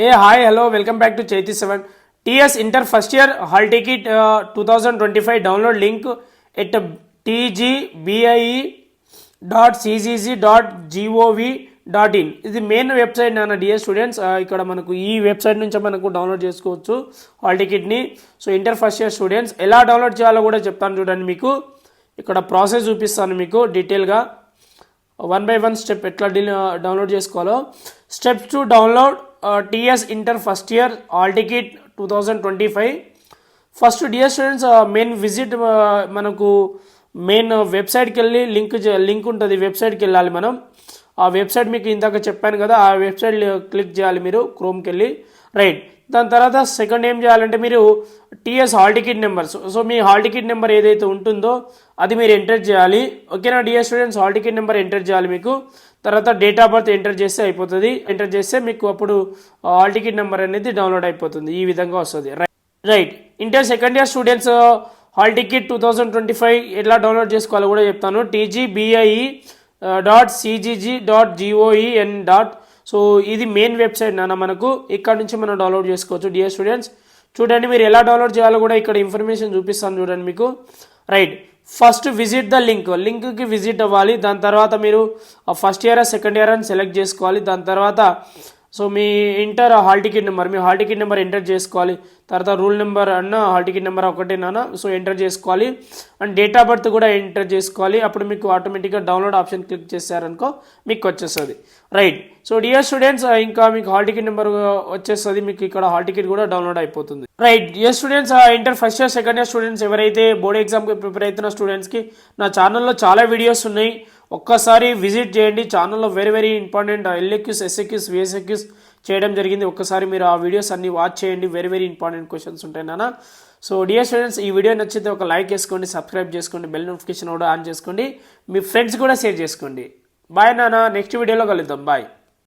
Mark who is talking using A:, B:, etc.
A: A hi hello welcome back to Chaithi seven TS inter first year hall ticket two thousand twenty five download link at TGBIE dot CGG dot G O V dot in ఇది main website నాన్న DS students ఇక్కడ మనకు ఈ website నుంచి మనకు download చేసుకోవచ్చు hall టికెట్ని so inter first year students ఎలా download చేయాలో కూడా చెప్తాను చూడండి మీకు. ఇక్కడ ప్రాసెస్ చూపిస్తాను మీకు డీటెయిల్గా వన్ బై వన్ స్టెప్ ఎట్లా డీ- డౌన్లోడ్ చేసుకోవాలో. Steps to download TS inter first year hall ticket two thousand twenty five. First dear students main visit మనకు మెయిన్ వెబ్సైట్కి వెళ్ళి లింక్ లింక్ ఉంటుంది వెబ్సైట్కి వెళ్ళాలి మనం. ఆ వెబ్సైట్ మీకు ఇందాక చెప్పాను కదా ఆ వెబ్సైట్ క్లిక్ చేయాలి మీరు క్రోమ్కి వెళ్ళి రైట్ దాని తర్వాత సెకండ్ ఏం చేయాలంటే మీరు TS hall ticket number so మీ హాల్ టికెట్ నెంబర్ ఏదైతే ఉంటుందో అది మీరు ఎంటర్ చేయాలి. ఓకేనా DS students? Hall ticket number enter చేయాలి మీకు. తర్వాత డేట్ ఆఫ్ బర్త్ ఎంటర్ చేస్తే అయిపోతుంది. ఎంటర్ చేస్తే మీకు అప్పుడు హాల్ టికెట్ నెంబర్ అనేది డౌన్లోడ్ అయిపోతుంది. ఈ విధంగా వస్తుంది. Right right inter second year students hall ticket two thousand twenty five ఎలా డౌన్లోడ్ చేసుకోవాలో కూడా చెప్తాను. TGBIE dot CGG dot జిఓఈఎన్ dot so ఇది మెయిన్ వెబ్సైట్ నాన్న మనకు. ఇక్కడ నుంచి మనం డౌన్లోడ్ చేసుకోవచ్చు. డియర్ స్టూడెంట్స్ చూడండి మీరు ఎలా డౌన్లోడ్ చేయాలో కూడా ఇక్కడ ఇన్ఫర్మేషన్ చూపిస్తాను చూడండి మీకు. Right first visit the link లింక్కి visit అవ్వాలి. దాని తర్వాత మీరు ఫస్ట్ ఇయర్ సెకండ్ ఇయర్ అని సెలెక్ట్ చేసుకోవాలి. దాని తర్వాత సో మీ ఇంటర్ హాల్ టికెట్ నెంబర్ మీ హాల్ టికెట్ నెంబర్ ఎంటర్ చేసుకోవాలి. తర్వాత రూల్ నెంబర్ అన్న హాల్ టికెట్ నెంబర్ ఒకటేనా సో ఎంటర్ చేసుకోవాలి. అండ్ డేట్ ఆఫ్ బర్త్ కూడా ఎంటర్ చేసుకోవాలి. అప్పుడు మీకు ఆటోమేటిక్గా డౌన్లోడ్ ఆప్షన్ క్లిక్ చేశారనుకో మీకు వచ్చేస్తుంది. రైట్. సో డియర్ స్టూడెంట్స్ ఇంకా మీకు హాల్ టికెట్ నెంబర్ వచ్చేస్తుంది. మీకు ఇక్కడ హాల్ టికెట్ కూడా డౌన్లోడ్ అయిపోతుంది. Right. Dear students inter first year second year students ఎవరైతే బోర్డ్ ఎగ్జామ్కి ప్రిపేర్ అవుతున్న స్టూడెంట్స్కి నా ఛానల్లో చాలా వీడియోస్ ఉన్నాయి. ఒక్కసారి విజిట్ చేయండి. ఛానల్లో very very important. LAQs SAQs VSAQs చేయడం జరిగింది. ఒక్కసారి మీరు ఆ వీడియోస్ అన్ని వాచ్ చేయండి. వెరీ వెరీ ఇంపార్టెంట్ క్వశ్చన్స్ ఉంటాయి నాన్న. సో డియర్ స్టూడెంట్స్ ఈ వీడియో నచ్చితే ఒక లైక్ చేసుకోండి సబ్స్క్రైబ్ చేసుకోండి బెల్ నోటిఫికేషన్ కూడా ఆన్ చేసుకోండి. మీ ఫ్రెండ్స్ కూడా షేర్ చేసుకోండి. బాయ్ నాన్న. నెక్స్ట్ వీడియోలో కలుద్దాం. బాయ్